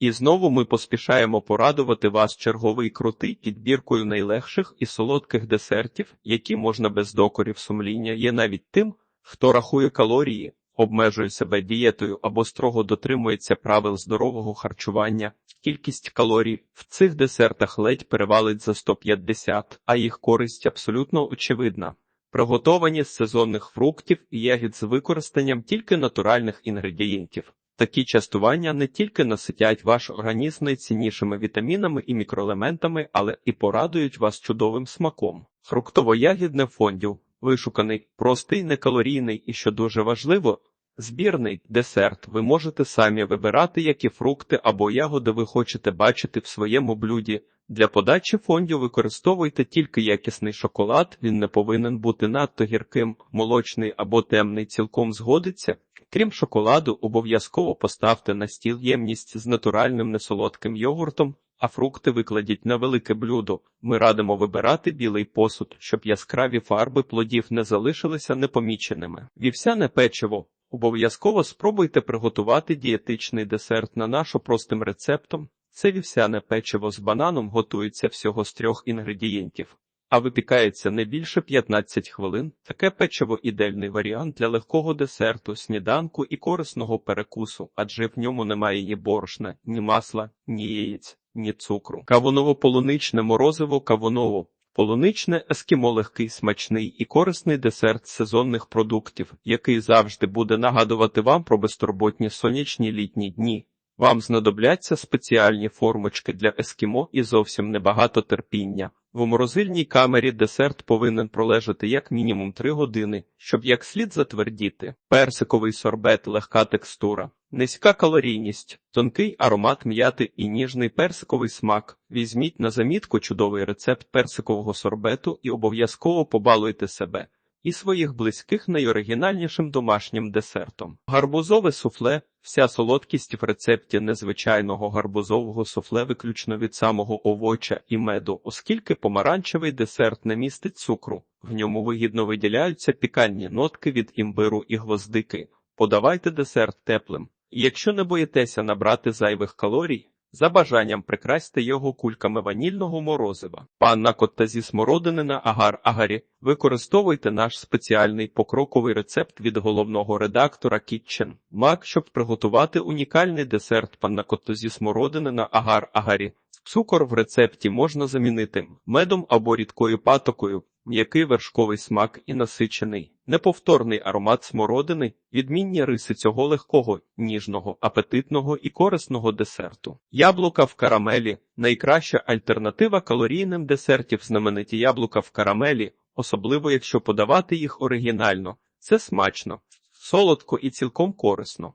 І знову ми поспішаємо порадувати вас черговий крутий підбіркою найлегших і солодких десертів, які можна без докорів сумління є навіть тим, хто рахує калорії, обмежує себе дієтою або строго дотримується правил здорового харчування. Кількість калорій в цих десертах ледь перевалить за 150, а їх користь абсолютно очевидна. Приготовані з сезонних фруктів і ягід з використанням тільки натуральних інгредієнтів. Такі частування не тільки наситять ваш організм найціннішими вітамінами і мікроелементами, але і порадують вас чудовим смаком. Фруктово-ягідне фондю вишуканий, простий, некалорійний і, що дуже важливо, збірний десерт. Ви можете самі вибирати, які фрукти або ягоди ви хочете бачити в своєму блюді. Для подачі фондю використовуйте тільки якісний шоколад, він не повинен бути надто гірким, молочний або темний цілком згодиться. Крім шоколаду, обов'язково поставте на стіл ємність з натуральним несолодким йогуртом, а фрукти викладіть на велике блюдо. Ми радимо вибирати білий посуд, щоб яскраві фарби плодів не залишилися непоміченими. Вівсяне печиво. Обов'язково спробуйте приготувати дієтичний десерт на нашу простим рецептом. Це вівсяне печиво з бананом готується всього з трьох інгредієнтів, а випікається не більше 15 хвилин. Таке печиво ідеальний варіант для легкого десерту, сніданку і корисного перекусу, адже в ньому немає ні борошна, ні масла, ні яєць, ні цукру. Кавуново-полуничне морозиво кавуново. Полуничне ескімо легкий, смачний і корисний десерт сезонних продуктів, який завжди буде нагадувати вам про безтурботні сонячні літні дні. Вам знадобляться спеціальні формочки для ескімо і зовсім небагато терпіння. В морозильній камері десерт повинен пролежати як мінімум 3 години, щоб як слід затвердіти. Персиковий сорбет, легка текстура, низька калорійність, тонкий аромат м'яти і ніжний персиковий смак. Візьміть на замітку чудовий рецепт персикового сорбету і обов'язково побалуйте себе і своїх близьких найоригінальнішим домашнім десертом. Гарбузове суфле. Вся солодкість в рецепті незвичайного гарбузового суфле виключно від самого овоча і меду, оскільки помаранчевий десерт не містить цукру. В ньому вигідно виділяються пікальні нотки від імбиру і гвоздики. Подавайте десерт теплим. Якщо не боїтеся набрати зайвих калорій, за бажанням прикрасьте його кульками ванільного морозива. Панна котта зі смородини на агар-агарі. Використовуйте наш спеціальний покроковий рецепт від головного редактора Kitchen Mac, щоб приготувати унікальний десерт панна котта зі смородини на агар-агарі. Цукор в рецепті можна замінити медом або рідкою патокою, м'який вершковий смак і насичений, неповторний аромат смородини, відмінні риси цього легкого, ніжного, апетитного і корисного десерту. Яблука в карамелі найкраща альтернатива калорійним десертів знамениті яблука в карамелі, особливо якщо подавати їх оригінально. Це смачно, солодко і цілком корисно.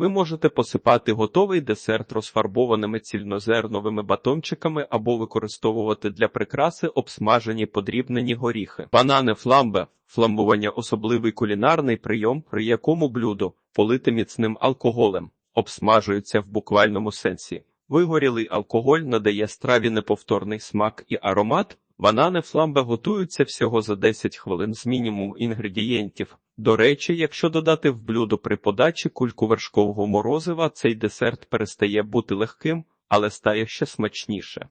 Ви можете посипати готовий десерт розфарбованими цільнозерновими батончиками або використовувати для прикраси обсмажені подрібнені горіхи. Банани фламбе фламбування особливий кулінарний прийом, при якому блюдо, полите міцним алкоголем, обсмажується в буквальному сенсі. Вигорілий алкоголь надає страві неповторний смак і аромат. Банани фламбе готуються всього за 10 хвилин з мінімум інгредієнтів. До речі, якщо додати в блюдо при подачі кульку вершкового морозива, цей десерт перестає бути легким, але стає ще смачніше.